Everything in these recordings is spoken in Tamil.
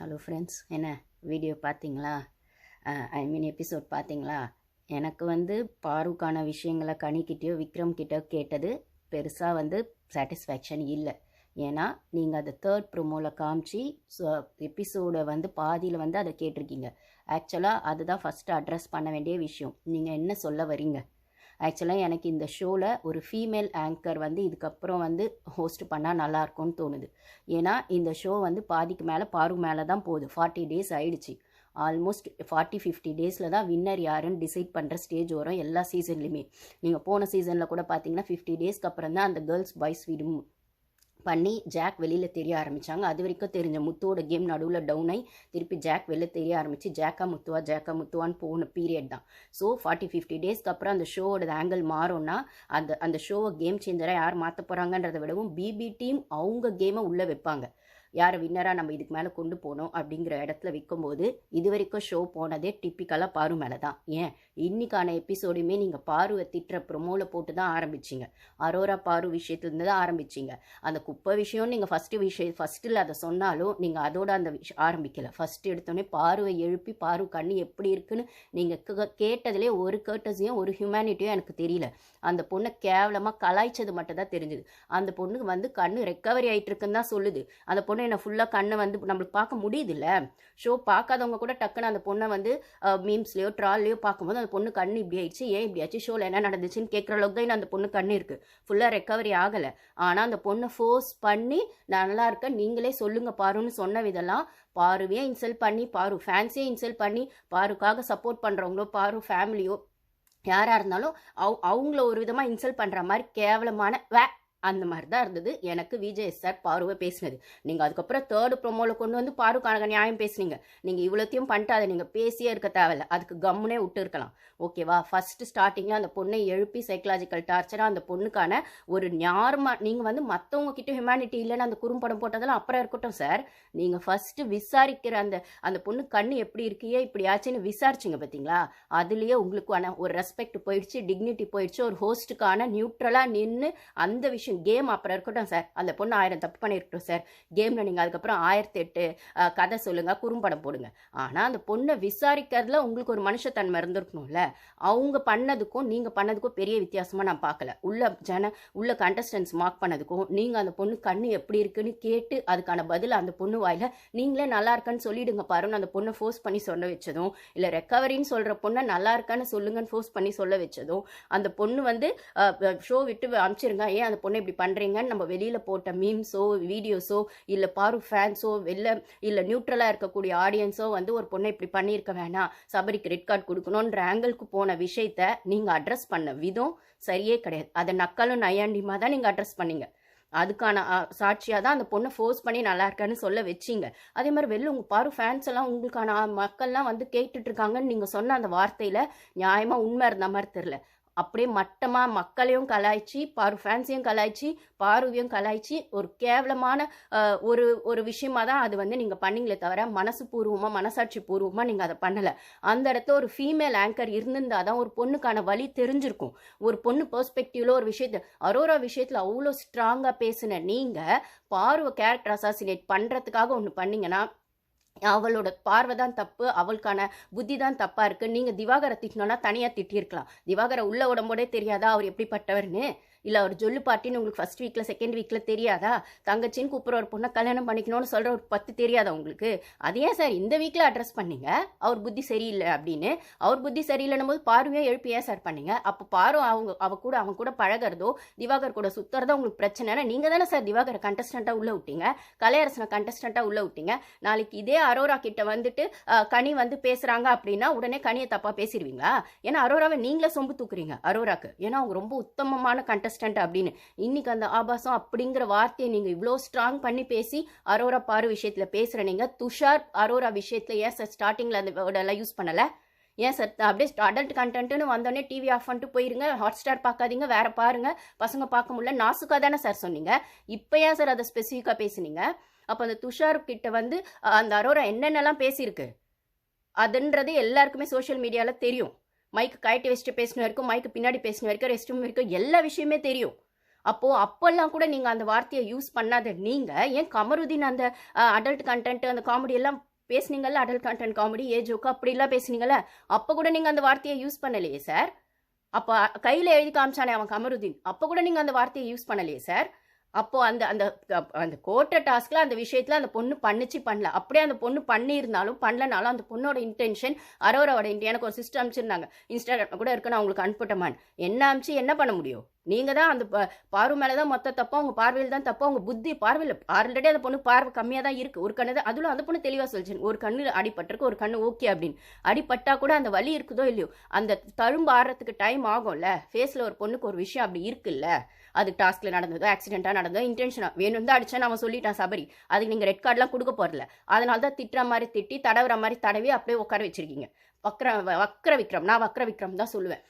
ஹலோ ஃப்ரெண்ட்ஸ் என்ன வீடியோ பார்த்தீங்களா? ஐ மீன் எபிசோட் பார்த்தீங்களா? எனக்கு வந்து பாருக்கான விஷயங்களை கனிக்கிட்டேயோ விக்ரம் கிட்டயோ கேட்டது பெருசாக வந்து சாட்டிஸ்ஃபேக்ஷன் இல்லை. ஏன்னா நீங்கள் அதை தேர்ட் ப்ரோமோவில் காமிச்சு எபிசோடை வந்து பாதியில் வந்து அதை கேட்டிருக்கீங்க. ஆக்சுவலாக அதுதான் ஃபஸ்ட்டு அட்ரஸ் பண்ண வேண்டிய விஷயம். நீங்கள் என்ன சொல்ல வரீங்க? ஆக்சுவலாக எனக்கு இந்த ஷோவில் ஒரு ஃபீமேல் ஆங்கர் வந்து இதுக்கப்புறம் வந்து ஹோஸ்ட் பண்ணால் நல்லாயிருக்கும்னு தோணுது. ஏன்னா இந்த ஷோ வந்து பாதிக்கு மேலே பாரு மேலே தான் போகுது. ஃபார்ட்டி டேஸ் ஆயிடுச்சு. ஆல்மோஸ்ட் ஃபார்ட்டி ஃபிஃப்டி டேஸில் தான் வின்னர் யாருன்னு டிசைட் பண்ணுற ஸ்டேஜ் வரும் எல்லா சீசன்லையுமே நீங்கள் போன சீசனில் கூட பார்த்தீங்கன்னா ஃபிஃப்டி டேஸ்க்கு அப்புறம் தான் அந்த கேர்ள்ஸ் பாய்ஸ் விடும். பண்ணி ஜாக் வெளியில் தெரிய ஆரம்பித்தாங்க அது வரைக்கும் தெரிஞ்ச முத்துவோட கேம் நடுவில் டவுன் ஆகி திருப்பி ஜாக் வெளில தெரிய ஆரம்பிச்சு ஜாக்கா முத்துவா ஜாக்கா முத்துவான்னு போன பீரியட் தான். ஸோ ஃபார்ட்டி ஃபிஃப்டி டேஸ்க்கு அப்புறம் அந்த ஷோவோட ஆங்கிள் மாறும்னா அந்த அந்த ஷோவை கேம் சேஞ்சராக யார் மாற்ற போகிறாங்கன்றதை விடவும் பிபி டீம் அவங்க கேமை உள்ளே வைப்பாங்க. யாரை வின்னராக நம்ம இதுக்கு மேலே கொண்டு போகணும் அப்படிங்கிற இடத்துல விற்கும்போது இது வரைக்கும் ஷோ போனதே டிப்பிக்கலாக பாரு மேலே தான் ஏன்? இன்னைக்கான எபிசோடுமே நீங்கள் பாருவை திட்டுற ப்ரொமோவில் போட்டு தான் ஆரம்பிச்சிங்க. அரோரா பாரு விஷயத்துலேருந்து தான் ஆரம்பிச்சிங்க. அந்த குப்பை விஷயம் நீங்கள் ஃபஸ்ட்டு விஷயம் ஃபஸ்ட்டில் அதை சொன்னாலும் நீங்கள் அதோட அந்த விஷயம் ஆரம்பிக்கலை. ஃபஸ்ட்டு எடுத்தோடனே பாருவை எழுப்பி பாரு கண்ணு எப்படி இருக்குன்னு நீங்கள் கேட்டதுலேயே ஒரு கேட்டஸையும் ஒரு ஹியூமனிட்டியும் எனக்கு தெரியல. அந்த பொண்ணை கேவலமாக கலாய்ச்சது மட்டும் தான் தெரிஞ்சுது. அந்த பொண்ணுக்கு வந்து கண்ணு ரெக்கவரி ஆகிட்டு இருக்குன்னு தான் சொல்லுது. அந்த பொண்ணு என்ன ஃபுல்லாக கண்ணை வந்து நம்மளுக்கு பார்க்க முடியுதுல்ல? ஷோ பார்க்காதவங்க கூட டக்குன்னு அந்த பொண்ணை வந்து மீம்ஸ்லேயோ ட்ரால்லையோ பார்க்கும்போது அந்த பொண்ணு கண்ணு இப்படி ஆயிடுச்சு ஏன் இப்படி ஆச்சு? ஷோவில் என்ன நடந்துச்சுன்னு கேட்குற அளவுக்கு தான் அந்த பொண்ணு கண்ணு இருக்குது ஃபுல்லாக ரெக்கவரி ஆகலை. ஆனால் அந்த பொண்ணை ஃபோர்ஸ் பண்ணி நான் நல்லா இருக்கேன் நீங்களே சொல்லுங்க பாருன்னு சொன்ன விதெல்லாம் பாருவே இன்சல்ட் பண்ணி பாரு ஃபேன்ஸே இன்சல்ட் பண்ணி பாருக்காக சப்போர்ட் பண்ணுறவங்களோ பாரு ஃபேமிலியோ யாராக இருந்தாலும் அவ் அவங்கள ஒரு விதமாக இன்சல்ட் பண்ணுற மாதிரி கேவலமான வே அந்த மாதிரி தான் இருந்தது. எனக்கு விஜய் சார் பாருவை பேசினது. நீங்கள் அதுக்கப்புறம் தேர்டு ப்ரொமோவில் கொண்டு வந்து பாருக்கான நியாயம் பேசுனீங்க. நீங்கள் இவ்வளோத்தையும் பண்ணிட்டு அதை நீங்கள் பேசியே இருக்க தேவையில்ல. அதுக்கு கம்முனே விட்டு இருக்கலாம். ஓகேவா ஃபஸ்ட்டு ஸ்டார்டிங்கில் அந்த பொண்ணை எழுப்பி சைக்கலாஜிக்கல் டார்ச்சராக அந்த பொண்ணுக்கான ஒரு ஞாரமா நீங்கள் வந்து மற்றவங்க கிட்ட ஹியூமனிட்டி இல்லைன்னு அந்த குறும்படம் போட்டதெல்லாம் அப்புறம் இருக்கட்டும் சார் நீங்கள் ஃபஸ்ட்டு விசாரிக்கிற அந்த அந்த பொண்ணு கண்ணு எப்படி இருக்கியே இப்படி ஆச்சுன்னு விசாரிச்சிங்க பார்த்தீங்களா அதுலேயே உங்களுக்கான ஒரு ரெஸ்பெக்ட் போயிடுச்சு டிக்னிட்டி போயிடுச்சு. ஒரு ஹோஸ்ட்டுக்கான நியூட்ரலாக நின்று அந்த விஷயம் கேம் அப்புறம் இருக்கட்டும் சார் அந்த பொண்ணு ஆயிரம் தப்பு பண்ணியிருக்கட்டும் சார் கேமில் நீங்கள் அதுக்கப்புறம் ஆயிரத்தி எட்டு கதை சொல்லுங்கள் குறும்படம் போடுங்க. ஆனால் அந்த பொண்ணை விசாரிக்கிறதுல உங்களுக்கு ஒரு மனுஷத்தன்மை இருந்திருக்கணும்ல. அவங்க பண்ணதுக்கும் நீங்கள் பண்ணதுக்கும் பெரிய வித்தியாசமாக நான் பார்க்கல. உள்ள ஜன உள்ள கண்டஸ்டன்ஸ் மார்க் பண்ணதுக்கும் நீங்கள் அந்த பொண்ணு கண்ணு எப்படி இருக்குன்னு கேட்டு அதுக்கான பதில் அந்த பொண்ணு வாயில நீங்களே நல்லா இருக்கன்னு சொல்லிடுங்க பாருன்னு அந்த பொண்ணை ஃபோர்ஸ் பண்ணி சொல்ல வச்சதும் இல்லை ரெக்கவரின்னு சொல்கிற பொண்ணை நல்லா இருக்கான்னு சொல்லுங்கன்னு ஃபோர்ஸ் பண்ணி சொல்ல வச்சதும் அந்த பொண்ணு வந்து ஷோ விட்டு அனுப்பிச்சிருங்க ஏன் அந்த பொண்ணை இப்படி பண்ணுறீங்கன்னு நம்ம வெளியில் போட்ட மீம்ஸோ வீடியோஸோ இல்லை பாரு ஃபேன்ஸோ வெளில இல்லை நியூட்ரலாக இருக்கக்கூடிய ஆடியன்ஸோ வந்து ஒரு பொண்ணை இப்படி பண்ணியிருக்க வேணாம். சபரிக்கு ரெட் கார்டு கொடுக்கணுன்ற ஆங்கிளுக்கு போன விஷயத்த நீங்கள் அட்ரஸ் பண்ண விதம் சரியே கிடையாது. அதை நக்கலும் நையாண்டிமா தான் நீங்கள் அட்ரஸ் பண்ணீங்க. அதுக்கான சாட்சியாக தான் அந்த பொண்ணை ஃபோர்ஸ் பண்ணி நல்லா இருக்கான்னு சொல்ல வச்சிங்க. அதே மாதிரி வெளில உங்கள் பாரு ஃபேன்ஸ் எல்லாம் உங்களுக்கான மக்கள்லாம் வந்து கேட்டுட்ருக்காங்கன்னு நீங்கள் சொன்ன அந்த வார்த்தையில் நியாயமாக உண்மை இருந்த மாதிரி தெரில அப்படியே மட்டமாக மக்களையும் கலாய்ச்சி பாரு ஃபேன்ஸையும் கலாய்ச்சி பாருவையும் கலாய்ச்சி ஒரு கேவலமான ஒரு ஒரு விஷயமா தான் அது வந்து நீங்கள் பண்ணீங்களே தவிர மனசு பூர்வமாக மனசாட்சி பூர்வமாக நீங்கள் அதை பண்ணலை. அந்த இடத்துல ஒரு ஃபீமேல் ஆங்கர் இருந்திருந்தால் தான் ஒரு பொண்ணுக்கான வழி தெரிஞ்சிருக்கும். ஒரு பொண்ணு பெர்ஸ்பெக்டிவில் ஒரு விஷயத்தை அரோரா விஷயத்தில் அவ்வளோ ஸ்ட்ராங்காக பேசின நீங்கள் பார்வை கேரக்டர் அசாசினேட் பண்ணுறதுக்காக ஒன்று பண்ணிங்கன்னா அவளோட பார்வை தான் தப்பு அவளுக்கான புத்தி தான் தப்பாக இருக்குது நீங்கள் திவாகரை திட்டினோன்னா தனியாக திட்டிருக்கலாம் திவாகரை உள்ள உடம்போடே தெரியாதா? அவர் எப்படிப்பட்டவர்னு? இல்லை அவர் ஜொல்லு பாட்டின்னு உங்களுக்கு ஃபஸ்ட் வீக்கில் செகண்ட் வீக்கில் தெரியாதா? தங்கச்சின்னு கூப்பிட்ற ஒரு பொண்ணை கல்யாணம் பண்ணிக்கணும்னு சொல்கிற ஒரு பத்து தெரியாதா உங்களுக்கு? அது ஏன் சார் இந்த வீக்கில் அட்ரஸ் பண்ணீங்க? அவர் புத்தி சரியில்லை அப்படின்னு. அவர் புத்தி சரியில்லைன்னும் போது பார்வையே எழுப்பி ஏன் சார் பண்ணீங்க? அப்போ பாரு அவங்க அவ கூட அவங்க கூட பழகிறதோ திவாகர் கூட சுத்துறதோ உங்களுக்கு பிரச்சனைனா நீங்கள் தானே சார் திவாகரை கண்டஸ்டண்ட்டாக உள்ளே விட்டீங்க? கலையரசனை கண்டஸ்டண்ட்டாக உள்ளே விட்டீங்க? நாளைக்கு இதே அரோரா கிட்ட வந்துட்டு கனி வந்து பேசுகிறாங்க அப்படின்னா உடனே கனியை தப்பாக பேசிடுவீங்களா? ஏன்னா அரோராவை நீங்களே சொம்பு தூக்குறீங்க அரோராக்கு. ஏன்னா அவங்க ரொம்ப உத்தமமான கண்டஸ்ட் கண்டஸ்டன்ட் அப்படின்னு. இன்னைக்கு அந்த ஆபாசம் அப்படிங்கிற வார்த்தையை நீங்கள் இவ்வளோ ஸ்ட்ராங் பண்ணி பேசி அரோரா பாரு விஷயத்தில் பேசுகிற நீங்கள் துஷார் அரோரா விஷயத்தில் ஏன் சார் ஸ்டார்டிங்கில் அந்த வேர்டெல்லாம் யூஸ் பண்ணலை? ஏன் சார் அப்படியே அடல்ட் கண்டென்ட்னு வந்தோடனே டிவி ஆஃப் பண்ணிட்டு போயிருங்க ஹாட் ஸ்டார் பார்க்காதீங்க வேற பாருங்க பசங்க பார்க்க முடியல. நாசுக்காக தானே சார் சொன்னீங்க. இப்போ ஏன் சார் அதை ஸ்பெசிஃபிக்காக பேசுனீங்க? அப்போ அந்த துஷார் கிட்ட வந்து அந்த அரோரா என்னென்னலாம் பேசியிருக்கு? அதுன்றது எல்லாருக்குமே சோஷியல் மீடியாவில் தெரியும். மைக்கு கயட்டி வச்சுட்டு பேசின வரைக்கும் மைக்கு பின்னாடி பேசின வரைக்கும் ரெஸ்ட் ரூம் வரைக்கும் எல்லா விஷயமே தெரியும். அப்போது அப்போல்லாம் கூட நீங்கள் அந்த வார்த்தையை யூஸ் பண்ணாத நீங்கள் ஏன் கமருதீன் அந்த அடல்ட் கண்டென்ட் அந்த காமெடி எல்லாம் பேசுனீங்கல்ல adult content comedy A joke அப்படிலாம் பேசுனீங்கல்ல அப்போ கூட நீங்கள் அந்த வார்த்தையை யூஸ் பண்ணலையே சார் அப்போ கையில் எழுதி காமிச்சானே அவன் கமருதீன் அப்போ கூட நீங்கள் அந்த வார்த்தையை யூஸ் பண்ணலையே சார் அப்போது அந்த அந்த அந்த கோட்டை டாஸ்கில் அந்த விஷயத்தில் அந்த பொண்ணு பண்ணிச்சு பண்ணல. அப்படியே அந்த பொண்ணு பண்ணியிருந்தாலும் பண்ணலனாலும் அந்த பொண்ணோட இன்டென்ஷன் அரோராவோட இன்டென் எனக்கு ஒரு சிஸ்டம் அனுப்பிச்சிருந்தாங்க. இன்ஸ்டாகிராம் கூட இருக்கு நான் உங்களுக்கு அனுப்பிட்டமான் என்ன அனுப்பிச்சு என்ன பண்ண முடியும்? நீங்கள் தான் அந்த ப- பார்வை மேலே தான் மொத்த தப்பா உங்கள் பார்வையில் தான் தப்பா உங்கள் புத்தி பார்வையில் ஆல்ரெடி அந்த பொண்ணு பார்வை கம்மியாக தான் இருக்குது ஒரு கண்ணு தான் அதுவும் அந்த பொண்ணு தெளிவாக சொல்லிச்சு ஒரு கண்ணு அடிபட்டிருக்கு ஒரு கண்ணு ஓகே அப்படின்னு. அடிப்பட்டால் கூட அந்த வலி இருக்குதோ இல்லையோ அந்த தழும்பு ஆடுறதுக்கு டைம் ஆகும்ல. ஃபேஸில் ஒரு பொண்ணுக்கு ஒரு விஷயம் அப்படி இருக்குல்ல. அது டாஸ்கில் நடந்ததோ ஆக்சிடென்ட்டாக நடந்ததோ இன்டென்ஷனாக வேணும் தான் அடிச்சேன்னு அவன் சொல்லிட்டான் சபரி. அதுக்கு நீங்கள் ரெட் கார்டுலாம் கொடுக்க போகிறல அதனால தான் திட்டுற மாதிரி திட்டி தடவுற மாதிரி தடவி அப்படியே உட்கார வச்சிருக்கீங்க. வக்ர வக்ர விக்ரம் நான் வக்ர விக்ரம் தான் சொல்லுவேன்.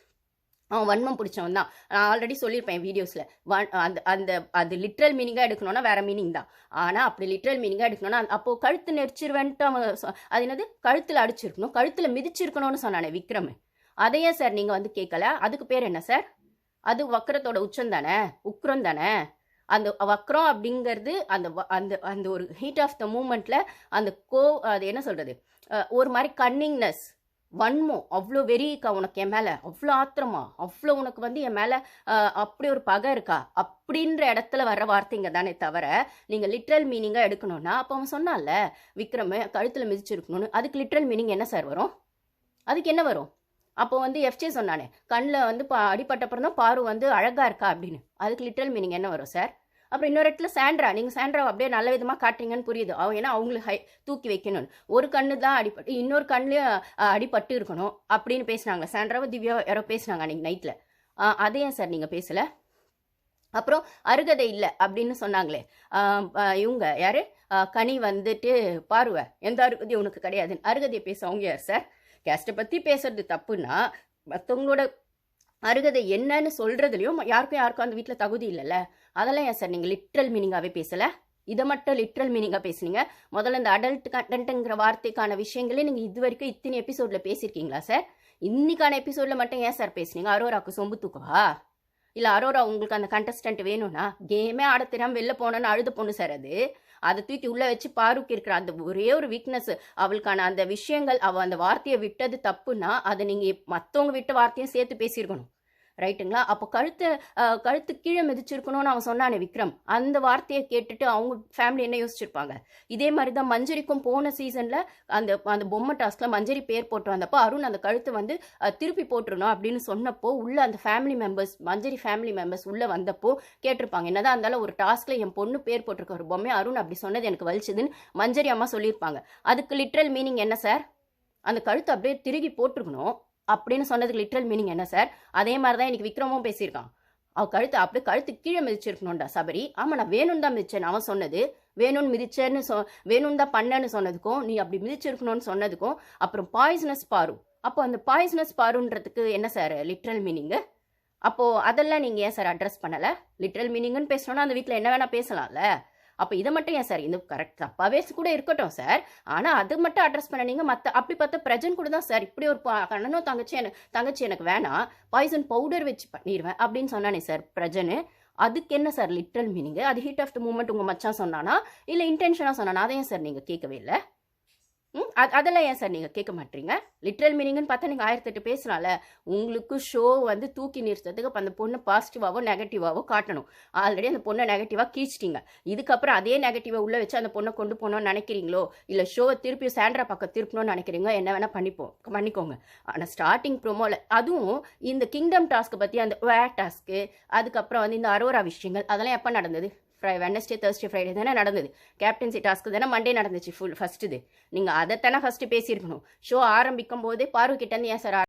அவன் வன்மம் பிடிச்சவன் தான். நான் ஆல்ரெடி சொல்லியிருப்பேன் வீடியோஸில் வன் அந்த அந்த அது லிட்ரல் மீனிங்காக எடுக்கணும்னா வேறு மீனிங் தான். ஆனால் அப்படி லிட்ரல் மீனிங்காக எடுக்கணும்னா அப்போது கழுத்து நெரிச்சிருவேன்ட்டு அவன் அது என்னது? கழுத்தில் அடிச்சிருக்கணும். கழுத்தில் மிதிச்சிருக்கணும்னு சொன்னானே விக்ரம். அதையே சார் நீங்கள் வந்து கேட்கல அதுக்கு பேர் என்ன சார் அது வக்கரத்தோட உச்சம் தானே? உக்ரம் தானே? அந்த வக்ரம் அப்படிங்கிறது அந்த அந்த அந்த ஒரு ஹீட் ஆஃப் த மூமெண்ட்டில் அந்த கோ அது என்ன சொல்கிறது ஒரு மாதிரி கன்னிங்னஸ் வன்மம். அவ்வளோ வெறிக்கா உனக்கு என் மேலே? அவ்வளோ ஆத்திரமா? அவ்வளோ உனக்கு வந்து என் மேலே அப்படி ஒரு பகை இருக்கா? அப்படின்ற இடத்துல வர வார்த்தைங்க தானே தவிர நீங்கள் லிட்ரல் மீனிங்காக எடுக்கணும்னா அப்போ அவன் சொன்னான்ல விக்ரம கழுத்தில் மிதிச்சிருக்கணும்னு அதுக்கு லிட்ரல் மீனிங் என்ன சார் வரும்? அதுக்கு என்ன வரும்? அப்போ வந்து எஃப்ஜே சொன்னானே கண்ணில் வந்து பா அடிப்பட்டப்புறம் தான் பாரு வந்து அழகாக இருக்கா அப்படின்னு. அதுக்கு லிட்ரல் மீனிங் என்ன வரும் சார் அப்புறம் இன்னொரு இடத்துல சாண்ட்ரா. நீங்கள் சாண்ட்ரா அப்படியே நல்ல விதமாக காட்டுறீங்கன்னு புரியுது. அவங்க ஏன்னா அவங்களுக்கு ஹை தூக்கி வைக்கணும்னு. ஒரு கண்ணு தான் அடிபட்டு இன்னொரு கண்ணுலேயும் அடிப்பட்டு அடிபட்டு இருக்கணும் அப்படின்னு பேசினாங்க. சாண்ட்ராவை திவ்யா யாரோ பேசினாங்க அன்றைக்கி நைட்டில் அதே ஏன் சார் நீங்கள் பேசலை? அப்புறம் அருகதை இல்லை அப்படின்னு சொன்னாங்களே. இவங்க யார்? கனி வந்துட்டு பார்வை. எந்த அருகதையும் உனக்கு கிடையாதுன்னு. அருகதையை பேச அவங்க யார் சார்? கேஸ்ட்டை பற்றி பேசுறது தப்புன்னா மற்றவங்களோட அருகதை என்னன்னு சொல்கிறதுலையும் யாருக்கும் யாருக்கும் அந்த வீட்டில் தகுதி இல்லைல்ல. அதெல்லாம் ஏன் சார் நீங்கள் லிட்ரல் மீனிங்காகவே பேசலை? இதை மட்டும் லிட்ரல் மீனிங்காக பேசுனீங்க. முதல்ல இந்த அடல்ட் கண்டென்ட்டுங்கிற வார்த்தைக்கான விஷயங்களே நீங்கள் இது வரைக்கும் இத்தனை எபிசோடில் பேசியிருக்கீங்களா சார்? இன்னைக்கான எபிசோடில் மட்டும் ஏன் சார் பேசுனீங்க? அரோராக்கு சொம்பு தூக்கவா? இல்லை அரோரா உங்களுக்கு அந்த கண்டஸ்டன்ட் வேணும்னா கேமே ஆட தெரியாமல் வெளில போனோன்னு அழுத பொண்ணு சார் அது. அதை தூக்கி உள்ள வச்சு பாருக்கு இருக்கிற அந்த ஒரே ஒரு வீக்னஸ் அவளுக்கான அந்த விஷயங்கள் அவள் அந்த வார்த்தையை விட்டது தப்புன்னா அதை நீங்கள் மற்றவங்க விட்ட வார்த்தையும் சேர்த்து பேசியிருக்கணும். ரைட்டுங்களா? அப்போ கழுத்தை கழுத்து கீழே மிதிச்சிருக்கணும்னு அவன் சொன்னானே விக்ரம். அந்த வார்த்தையை கேட்டுட்டு அவங்க ஃபேமிலி என்ன யோசிச்சிருப்பாங்க? இதே மாதிரி தான் மஞ்சரிக்கும் போன சீசனில் அந்த அந்த பொம்மை டாஸ்கில் மஞ்சரி பேர் போட்டு வந்தப்போ அருண் அந்த கழுத்தை வந்து திருப்பி போட்டுருணும் அப்படின்னு சொன்னப்போ உள்ள அந்த family members Manjari family members உள்ளே வந்தப்போ கேட்டிருப்பாங்க. என்னதான் இருந்தாலும் ஒரு டாஸ்கில் என் பொண்ணு பேர் போட்டிருக்க ஒரு பொம்மை அருண் அப்படி சொன்னது எனக்கு வலிச்சதுன்னு மஞ்சரி அம்மா சொல்லியிருப்பாங்க. அதுக்கு லிட்ரல் மீனிங் என்ன சார் அந்த கழுத்தை அப்படியே திருகி போட்டிருக்கணும். அப்படின்னு சொன்னதுக்கு லிட்ரல் மீனிங் என்ன சார் அதே மாதிரி தான் இன்னைக்கு விக்ரமும் பேசியிருக்கான். அவள் கழுத்து அப்படியே கழுத்து கீழே மிதிச்சிருக்கணும்டா சபரி. ஆமா நான் வேணும்னு தான் மிதிச்சேன். அவன் சொன்னது வேணும்னு மிதிச்சேன்னு சொ வேணும்னு தான் பண்ணேன்னு சொன்னதுக்கும் நீ அப்படி மிதிச்சிருக்கணும்னு சொன்னதுக்கும் அப்புறம் பாய்சனஸ் பாரு. அப்போ அந்த பாய்சனஸ் பாருன்றதுக்கு என்ன சார் லிட்ரல் மீனிங்கு அப்போது அதெல்லாம் நீங்கள் ஏன் சார் அட்ரஸ் பண்ணலை? லிட்ரல் மீனிங்னு பேசணும்னா அந்த வீட்டில் என்ன வேணால் பேசலாம்ல? அப்போ இதை மட்டும் ஏன் சார்? இந்த கரெக்ட் தப்பாவே கூட இருக்கட்டும் சார். ஆனால் அது மட்டும் அட்ரஸ் பண்ண நீங்கள் மற்ற அப்படி பார்த்தா பிரஜன் கூட தான் சார். இப்படி ஒரு அண்ணனும் கண்ணனும் தங்கச்சி எனக்கு தங்கச்சி எனக்கு வேணாம். பாய்சன் பவுடர் வச்சு பண்ணிடுவேன் அப்படின்னு சொன்னானே சார் பிரஜனு அதுக்கு என்ன சார்? லிட்ரல் மீனிங் அது ஹீட் ஆஃப் த மூமெண்ட் உங்க மச்சான் சொன்னானா? இல்லை இன்டென்ஷனாக சொன்னானா? அதையும் சார் நீங்கள் கேட்கவே இல்லை. அது அதெல்லாம் ஏன் சார் நீங்கள் கேட்க மாட்டீங்க? லிட்ரல் மீனிங்னு பார்த்தா நீங்கள் ஆயிரத்தெட்டு பேசலாம்ல உங்களுக்கு ஷோ வந்து தூக்கி நிறுத்ததுக்கு அந்த பொண்ணு பாசிட்டிவாகவோ நெகட்டிவாகவோ காட்டணும். ஆல்ரெடி அந்த பொண்ணை நெகட்டிவாக கீச்சிட்டிங்க. இதுக்கப்புறம் அதே நெகட்டிவை உள்ளே வச்சு அந்த பொண்ணை கொண்டு போகணும்னு நினைக்கிறீங்களோ? இல்லை ஷோவை திருப்பி சாண்ட்ரா பக்கம் திருப்பணும்னு நினைக்கிறீங்க என்ன வேணால் பண்ணிப்போம் பண்ணிக்கோங்க. ஆனால் ஸ்டார்டிங் ப்ரோமோவில் அதுவும் இந்த கிங்டம் டாஸ்க்கை பற்றி அந்த வே டாஸ்க்கு அதுக்கப்புறம் வந்து இந்த அரோரா விஷயங்கள் அதெல்லாம் எப்போ நடந்தது? ஃப்ரை வெனஸ்டே தேர்ஸ்டே ஃப்ரைடே தானே நடந்தது. கேப்டன்சி டாஸ்க்கு தானே மண்டே நடந்துச்சு ஃபுல் ஃபஸ்ட்டு இது. நீங்கள் அதைத்தானே ஃபஸ்ட்டு பேசியிருக்கணும். ஷோ ஆரம்பிக்கும் போதே பார்வை கிட்டேருந்து ஏன் சார்